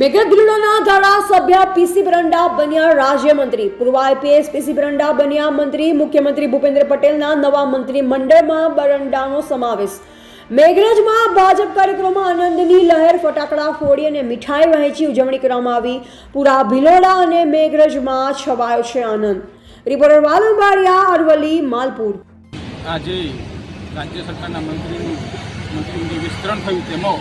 મેઘરગીલોના ધારાસભ્ય પીસી બરંડા બન્યા રાજ્યમંત્રી. પૂર્વ આઈપીએસ પીસી બરંડા બન્યા મંત્રી, મુખ્યમંત્રી ભૂપેન્દ્ર પટેલના નવા મંત્રી મંડળમાં બરંડાનો સમાવેશ. મેઘરજમાં ભાજપ કાર્યક્રમમાં આનંદની લહેર, ફટાકડા ફોડી અને મીઠાઈ વહેંચી ઉજવણી કરવામાં આવી. પૂરા ભિલોડા અને મેઘરજમાં છવાયો છે આનંદ. રિપોર્ટર વાલુ બારિયા, અરવલ્લી, માલપુર. આજે રાજ્ય સરકારના મંત્રીનું મંત્રીનું વિસ્તરણ થયું તેમાં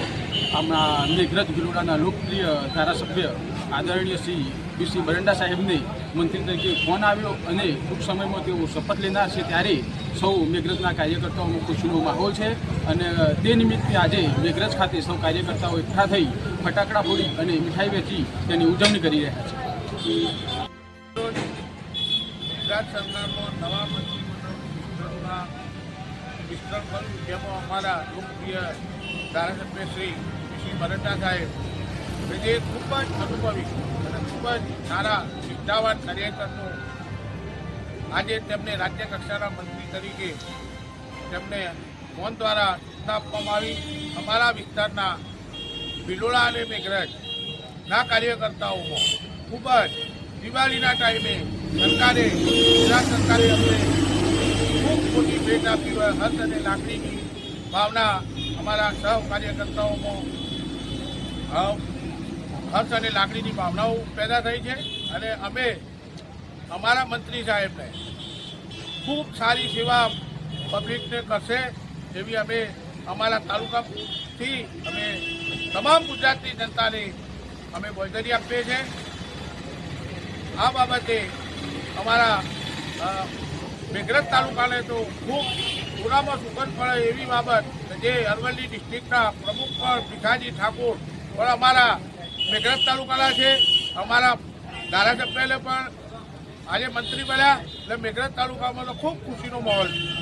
હમણાં મેઘરજ ગિલોડાના લોકપ્રિય ધારાસભ્ય આદરણીય શ્રી બીસી બરંડા સાહેબને મંત્રી તરીકે ફોન આવ્યો અને ટૂંક સમયમાં તેઓ શપથ લેનાર છે ત્યારે સૌ મેઘરજના કાર્યકર્તાઓમાં ખુશીનો માહોલ છે અને તે નિમિત્તે આજે મેઘરજ ખાતે સૌ કાર્યકર્તાઓ એકઠા થઈ ફટાકડા ફોડી અને મીઠાઈ વેચી તેની ઉજવણી કરી રહ્યા છે. ગુજરાત સરકારનો નવા જેમાં અમારા લોકપ્રિય ધારાસભ્ય શ્રી શ્રી બરંડા સાહેબ જે ખૂબ જ અનુભવી અને ખૂબ જ સારા સિદ્ધાવાન કાર્યકરનું આજે તેમને રાજ્ય કક્ષાના મંત્રી તરીકે તેમને ફોન દ્વારા સૂચના આપવામાં આવી. અમારા વિસ્તારના બિલોડા અને મેઘરજના કાર્યકર્તાઓમાં ખૂબ જ દિવાળીના ટાઈમે સરકારે, ગુજરાત સરકારે અમને ખૂબ મોટી ભેટ આપી હોય હર્ષ અને લાકડીની ભાવના અમારા સૌ કાર્યકર્તાઓમાં હર્ષ અને લાકડીની ભાવનાઓ પેદા થઈ છે અને અમે અમારા મંત્રી સાહેબને ખૂબ સારી સેવા પબ્લિકને કરશે એવી અમે અમારા તાલુકાથી અમે તમામ ગુજરાતની જનતાને અમે બોજરી આપીએ છીએ. આ બાબતે અમારા મેઘરજ તાલુકાને તો ખૂબ પૂરામાં સુગંધ પડે એવી બાબત જે અરવલ્લી ડિસ્ટ્રિક્ટના પ્રમુખ પણ ભીખાજી ઠાકોર. પણ અમારા મેઘરજ તાલુકાના છે, અમારા ધારાસભ્યને પણ આજે મંત્રી બન્યા. એટલે મેઘરજ તાલુકામાં તો ખૂબ ખુશીનો માહોલ છે.